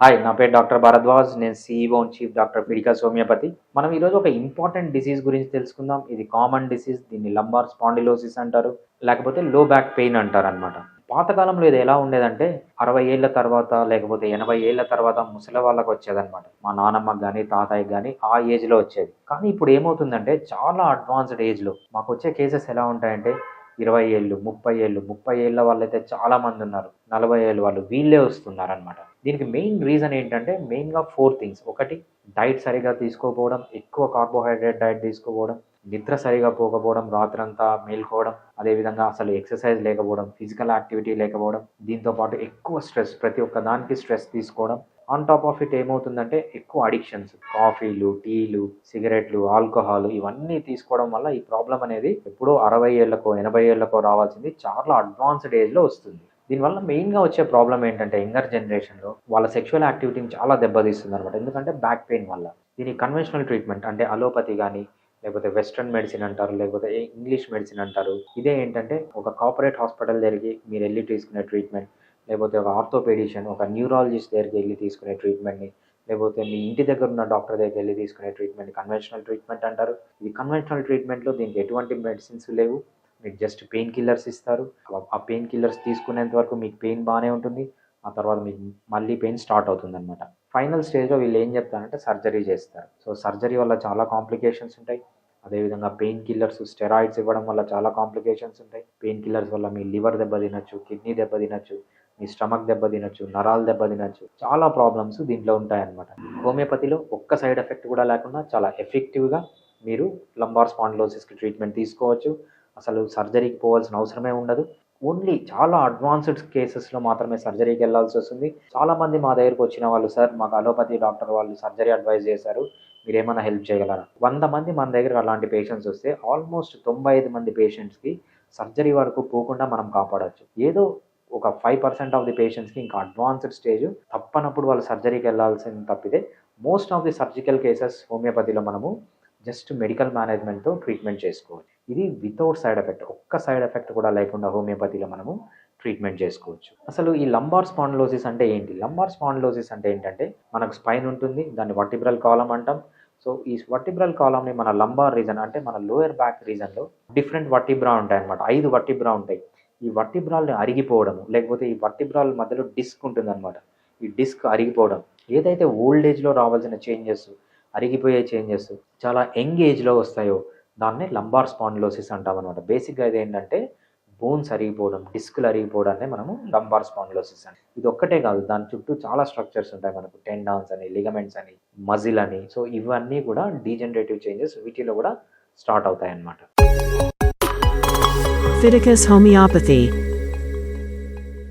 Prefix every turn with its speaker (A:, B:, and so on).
A: Hi నా పేరు doctor Bharadwaj. నేను సీఈఓ చీఫ్ డాక్టర్ పిడికాస్ హోమియోపతి మనం ఈరోజు ఒక ఇంపార్టెంట్ డిసీజ్ గురించి తెలుసుకుందాం. ఇది కామన్ డిసీజ్ దీన్ని లంబార్ స్పాండిలోసిస్ అంటారు లేకపోతే లో బ్యాక్ పెయిన్ అంటారు అనమాట పాతకాలంలో ఇది ఎలా ఉండేదంటే అరవై ఏళ్ళ తర్వాత లేకపోతే ఎనభై ఏళ్ళ తర్వాత ముసలి వాళ్ళకి వచ్చేదన్నమాట. మా నానమ్మకి కానీ తాతయ్యకి కానీ ఆ ఏజ్లో వచ్చేది. కానీ ఇప్పుడు ఏమవుతుందంటే చాలా అడ్వాన్స్డ్ ఏజ్లో మాకు వచ్చే కేసెస్ ఎలా ఉంటాయంటే ఇరవై ఏళ్ళు ముప్పై ఏళ్ళు ముప్పై ఏళ్ళ వాళ్ళైతే చాలా మంది ఉన్నారు. నలభై ఏళ్ళు వాళ్ళు వీళ్ళే వస్తున్నారు అనమాట దీనికి మెయిన్ రీజన్ ఏంటంటే మెయిన్గా ఫోర్ థింగ్స్. ఒకటి డైట్ సరిగా తీసుకోకపోవడం ఎక్కువ కార్బోహైడ్రేట్ డైట్ తీసుకోకపోవడం నిద్ర సరిగా పోకపోవడం రాత్రంతా మేల్కోవడం అదేవిధంగా అసలు ఎక్సర్సైజ్ లేకపోవడం ఫిజికల్ యాక్టివిటీ లేకపోవడం దీంతో పాటు ఎక్కువ స్ట్రెస్ ప్రతి ఒక్క దానికి స్ట్రెస్ తీసుకోవడం ఆన్ టాప్ ఆఫ్ ఇట్ ఏమవుతుందంటే ఎక్కువ అడిక్షన్స్ కాఫీలు టీలు సిగరెట్లు ఆల్కహాల్ ఇవన్నీ తీసుకోవడం వల్ల ఈ ప్రాబ్లం అనేది ఎప్పుడో అరవై ఏళ్ళకో ఎనభై ఏళ్ళకో రావాల్సింది. చాలా అడ్వాన్స్డ్ ఏజ్లో వస్తుంది. దీనివల్ల మెయిన్గా వచ్చే ప్రాబ్లం ఏంటంటే యంగర్ జనరేషన్లో వాళ్ళ సెక్షువల్ యాక్టివిటీని చాలా దెబ్బతీస్తుంది అనమాట ఎందుకంటే బ్యాక్ పెయిన్ వల్ల. దీని కన్వెన్షనల్ ట్రీట్మెంట్ అంటే అలోపతి కానీ లేకపోతే వెస్ట్రన్ మెడిసిన్ అంటారు లేకపోతే ఇంగ్లీష్ మెడిసిన్ అంటారు. ఇదే ఏంటంటే ఒక కార్పొరేట్ హాస్పిటల్ దగ్గరికి మీరు వెళ్ళి తీసుకునే ట్రీట్మెంట్ లేకపోతే ఒక ఆర్థోపెడిషియన్ ఒక న్యూరాలజిస్ట్ దగ్గరికి వెళ్ళి తీసుకునే ట్రీట్మెంట్ని లేకపోతే మీ ఇంటి దగ్గర ఉన్న డాక్టర్ దగ్గరికి వెళ్ళి తీసుకునే ట్రీట్మెంట్ కన్వెన్షనల్ ట్రీట్మెంట్ అంటారు. ఈ కన్వెన్షనల్ ట్రీట్మెంట్లో దీనికి ఎటువంటి మెడిసిన్స్ లేవు. మీకు జస్ట్ పెయిన్ కిల్లర్స్ ఇస్తారు. ఆ పెయిన్ కిల్లర్స్ తీసుకునేంత వరకు మీకు పెయిన్ బాగానే ఉంటుంది. ఆ తర్వాత మీకు మళ్ళీ పెయిన్ స్టార్ట్ అవుతుంది అనమాట ఫైనల్ స్టేజ్లో వీళ్ళు ఏం చెప్తారంటే సర్జరీ చేస్తారు. సో సర్జరీ వల్ల చాలా కాంప్లికేషన్స్ ఉంటాయి. అదేవిధంగా పెయిన్ కిల్లర్స్ స్టెరాయిడ్స్ ఇవ్వడం వల్ల చాలా కాంప్లికేషన్స్ ఉంటాయి. పెయిన్ కిల్లర్స్ వల్ల మీ లివర్ దెబ్బ తినచ్చు కిడ్నీ దెబ్బ తినచ్చు మీ స్టమక్ దెబ్బ తినచ్చు నరాలు దెబ్బ తినచ్చు చాలా ప్రాబ్లమ్స్ దీంట్లో ఉంటాయన్నమాట. హోమియోపతిలో ఒక్క సైడ్ ఎఫెక్ట్ కూడా లేకుండా చాలా ఎఫెక్టివ్గా మీరు లంబార్ స్పాండ్లోసిస్కి ట్రీట్మెంట్ తీసుకోవచ్చు. అసలు సర్జరీకి పోవాల్సిన అవసరమే ఉండదు. ఓన్లీ చాలా అడ్వాన్స్డ్ కేసెస్లో మాత్రమే సర్జరీకి వెళ్ళాల్సి వస్తుంది. చాలామంది మా దగ్గరకు వచ్చిన వాళ్ళు సార్ మాకు అలోపతి డాక్టర్ వాళ్ళు సర్జరీ అడ్వైజ్ చేశారు. మీరు ఏమైనా హెల్ప్ చేయగలరా? వంద మంది మన దగ్గర అలాంటి పేషెంట్స్ వస్తే ఆల్మోస్ట్ తొంభై ఐదు మంది పేషెంట్స్కి సర్జరీ వరకు పోకుండా మనం కాపాడవచ్చు ఏదో ఒక ఫైవ్ పర్సెంట్ ఆఫ్ ది పేషెంట్స్కి ఇంకా అడ్వాన్స్డ్ స్టేజ్ తప్పనప్పుడు వాళ్ళు సర్జరీకి వెళ్ళాల్సింది తప్పితే most of the surgical cases హోమియోపతిలో మనము జస్ట్ మెడికల్ మేనేజ్మెంట్తో ట్రీట్మెంట్ చేసుకోవచ్చు ఇది వితౌట్ సైడ్ ఎఫెక్ట్ ఒక్క సైడ్ ఎఫెక్ట్ కూడా లేకుండా హోమియోపతిలో మనము ట్రీట్మెంట్ చేసుకోవచ్చు. అసలు ఈ లంబార్ స్పాండ్లోసిస్ అంటే ఏంటి? లంబార్ స్పాండ్లోసిస్ అంటే ఏంటంటే మనకు స్పైన్ ఉంటుంది దాన్ని వర్టిబ్రల్ కాలం అంటాం. సో ఈ వర్టిబ్రల్ కాలంని మన లంబార్ రీజన్ అంటే మన లోయర్ బ్యాక్ రీజన్లో డిఫరెంట్ వర్టిబ్రా ఉంటాయి అనమాట ఐదు వర్టిబ్రా ఉంటాయి. ఈ వర్టిబ్రాల్ని అరిగిపోవడం లేకపోతే ఈ వర్టిబ్రాల్ మధ్యలో డిస్క్ ఉంటుందన్నమాట. ఈ డిస్క్ అరిగిపోవడం. ఏదైతే ఓల్డ్ ఏజ్లో రావాల్సిన చేంజెస్ అరిగిపోయే చేంజెస్ చాలా యంగ్ ఏజ్లో వస్తాయో దాన్నే లంబార్ స్పాండిలోసిస్ అంటాం అనమాట బేసిక్గా ఇది ఏంటంటే బోన్స్ అరిగిపోవడం డిస్కులు అరిగిపోవడాన్ని మనము లంబార్ స్పాండిలోసిస్ అని ఇది ఒక్కటే కాదు దాని చుట్టూ చాలా స్ట్రక్చర్స్ ఉంటాయి మనకు. టెండాన్స్ అని లిగమెంట్స్ అని మజిల్ అని. సో ఇవన్నీ కూడా డీజనరేటివ్ చేంజెస్ వీటిలో కూడా స్టార్ట్ అవుతాయి అన్నమాట
B: Fiticus Homeopathy.